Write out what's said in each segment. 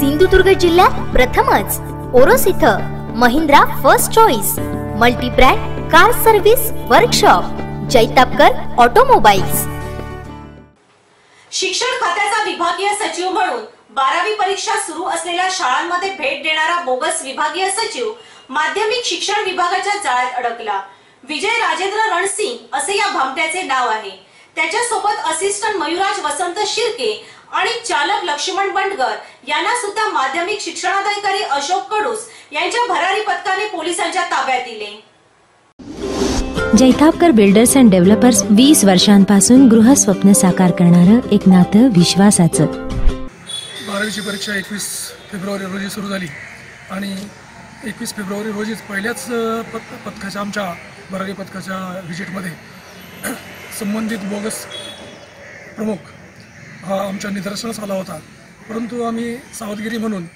सिंधुदुर्ग जिल्ह्यात प्रथमच. ओरोस इथं Mahindra first choice multibrand car service workshop Jaitapkar automobiles. शिक्षण खात्याचा विभागीय सचिव म्हणून बारावी परीक्षा सुरू असलेल्या शाळांमध्ये भेट देणारा बोगस विभागीय सचिव माध्यमिक शिक्षण विभागाच्या जाळ्यात अडकला. विजय राजेंद्र रणसिंग असे या भामट्याचे नाव आहे. त्याच्यासोबत असिस्टंट मयुराज वसंत शिर्के आणि चालक लक्ष्मण बंडगर यांना सुद्धा माध्यमिक शिक्षणाधिकारी अशोक कडूस यांच्या भरारी पथकाने पोलिसांच्या ताब्यात दिले. जैतापकर बिल्डर्स अँड डेव्हलपर्स वीस वर्षांपासून गृहस्वप्न साकार करणारं एक नातं विश्वासाचं. बारावीची परीक्षा एकवीस फेब्रुवारी रोजी सुरू झाली. आणि एकवीस फेब्रुवारी रोजीच पहिल्याच पथ पथकाच्या आमच्या बारावी पथकाच्या व्हिजिटमध्ये संबंधित बोगस प्रमुख हा आमच्या निदर्शनास आला होता. परंतु आम्ही सावधगिरी म्हणून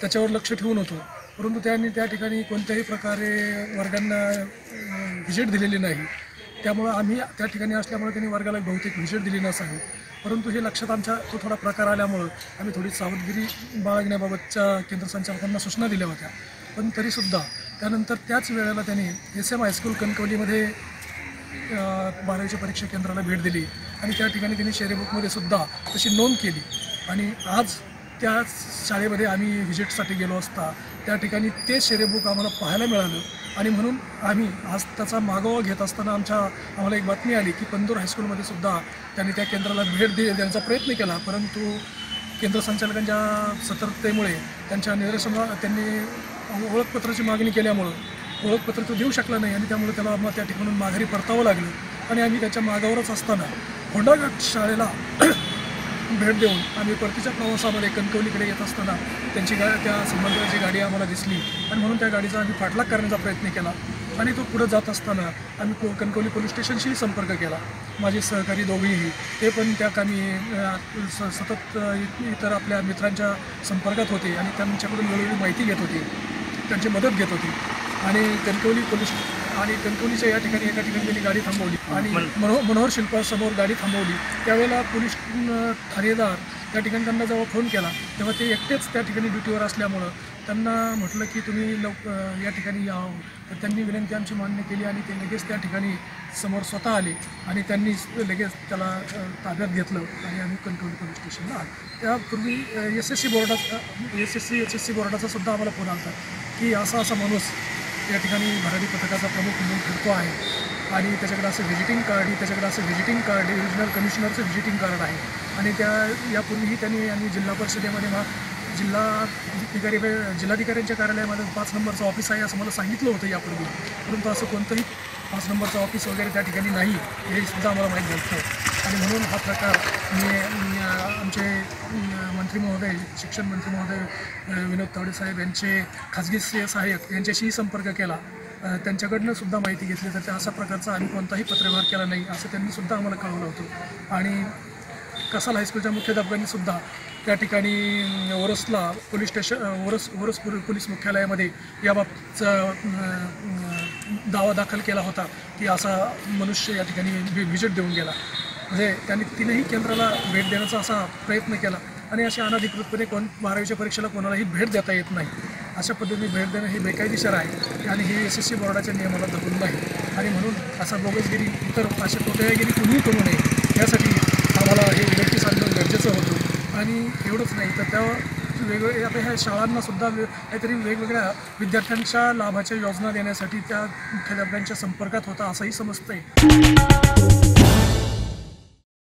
त्याच्यावर लक्ष ठेवून होतो. परंतु त्यांनी त्या ठिकाणी कोणत्याही प्रकारे वर्गांना व्हिजिट दिलेली नाही. त्यामुळं आम्ही त्या ठिकाणी असल्यामुळे त्यांनी वर्गाला बहुतेक व्हिजिट दिली नसावी. परंतु हे लक्षात आमच्या तो थोडा प्रकार आल्यामुळं आम्ही थोडी सावधगिरी बाळगण्याबाबतच्या केंद्र संचालकांना सूचना दिल्या होत्या. पण तरीसुद्धा त्यानंतर त्याच वेळेला त्यांनी एस एम हायस्कूल कणकवलीमध्ये बारावीच्या परीक्षा केंद्राला भेट दिली. आणि त्या ठिकाणी त्यांनी शेरेबुकमध्ये सुद्धा तशी नोंद केली. आणि आज त्या शाळेमध्ये आम्ही व्हिजिटसाठी गेलो असता त्या ठिकाणी ते शेरेबुक आम्हाला पाहायला मिळालं. आणि म्हणून आम्ही आज त्याचा मागोवा घेत असताना आमच्या आम्हाला एक बातमी आली की पंदूर हायस्कूलमध्ये सुद्धा त्यांनी त्या केंद्राला भेट दे देण्याचा प्रयत्न केला. परंतु केंद्र संचालकांच्या सतर्कतेमुळे त्यांच्या निदर्शना त्यांनी ओळखपत्राची मागणी केल्यामुळं ओळखपत्र तो देऊ शकला नाही आणि त्यामुळे त्याला मग त्या ठिकाणून माघारी परतावं लागलं. आणि आम्ही त्याच्या मागावरच असताना होंडाघाट शाळेला भेट देऊन आम्ही परतीच्या प्रवासामध्ये कणकवलीकडे येत असताना त्यांची गा त्या संबंधाची गाडी आम्हाला दिसली. आणि म्हणून त्या गाडीचा आम्ही पाठलाग करण्याचा प्रयत्न केला. आणि तो पुढं जात असताना आम्ही को कणकवली पोलीस स्टेशनशीही संपर्क केला. माझे सहकारी दोघेही. ते पण त्या कामी स सतत इतर आपल्या मित्रांच्या संपर्कात होते आणि त्यांच्याकडून वेळोवेळी माहिती घेत होती. त्यांची मदत घेत होती. आणि कणकवली पोलीस आणि कणकवलीच्या या ठिकाणी एका ठिकाणी त्यांनी गाडी थांबवली. आणि मनोहर मनोहर शिल्पासमोर गाडी थांबवली. त्यावेळेला पोलीस ठाणेदार त्या ठिकाणी त्यांना जेव्हा फोन केला तेव्हा ते एकटेच त्या ठिकाणी ड्युटीवर असल्यामुळं त्यांना म्हटलं की तुम्ही लव या ठिकाणी यावं तर त्यांनी विनंती आमची मान्य केली आणि ते लगेच त्या ठिकाणी समोर स्वतः आले आणि त्यांनी लगेच त्याला ताब्यात घेतलं आणि आम्ही कणकवली पोलीस स्टेशनला आलो. त्यापूर्वी एस एस सी बोर्डाचा S S C H S C बोर्डाचा सुद्धा आम्हाला फोन आला की असा असा माणूस या ठिकाणी मराठी पथकाचा प्रमुख म्हणून फिरतो आहे. आणि त्याच्याकडे असं व्हिजिटिंग कार्ड त्याच्याकडे असं व्हिजिटिंग कार्ड रिजनल कमिशनरचं व्हिजिटिंग कार्ड आहे. आणि त्या यापूर्वीही त्यांनी आणि जिल्हा परिषदेमध्ये मग जिल्हा अधिकारी जिल्हाधिकाऱ्यांच्या कार्यालयामध्ये पाच नंबरचं ऑफिस आहे असं मला सांगितलं होतं यापूर्वी. परंतु असं कोणतंही पाच नंबरचं ऑफिस वगैरे त्या ठिकाणी नाही हे सुद्धा आम्हाला माहीत झालं आणि म्हणून हा प्रकार मी आमचे मंत्री महोदय शिक्षण मंत्री महोदय विनोद तावडे साहेब यांचे खाजगी सहाय्यक यांच्याशीही संपर्क केला. त्यांच्याकडनं सुद्धा माहिती घेतली तर त्या अशा प्रकारचा आम्ही कोणताही पत्रव्यवहार केला नाही असं त्यांनी सुद्धा आम्हाला कळवलं होतं. आणि कसाल हायस्कूलच्या मुख्याध्यापकांनी सुद्धा त्या ठिकाणी ओरसला police station Oros Oros police मुख्यालयामध्ये याबाबतचं दावा दाखल केला होता की असा मनुष्य या ठिकाणी व्हि- व्हिजिट देऊन गेला. म्हणजे त्यांनी तिनेही केंद्राला भेट देण्याचा असा प्रयत्न केला. आणि अशा अनधिकृतपणे कोण बारावीच्या परीक्षेला कोणालाही भेट देता येत नाही. अशा पद्धतीने भेट देणं हे बेकायदेशीर आहे आणि हे एस एस सी बोर्डाच्या नियमाला धरून नाही. आणि म्हणून असा बोगसगिरी इतर अशा कोट्यागिरी कुणीही करू नये. यासाठी आम्हाला हे विनंती सांगणं गरजेचं होतं. आणि एवढंच नाही तर त्या वेगवेगळे आता ह्या शाळांनासुद्धा वे- काहीतरी वेगवेगळ्या विद्यार्थ्यांच्या लाभाच्या योजना देण्यासाठी त्या मुख्याध्यापकांच्या संपर्कात होता असंही समजतंय.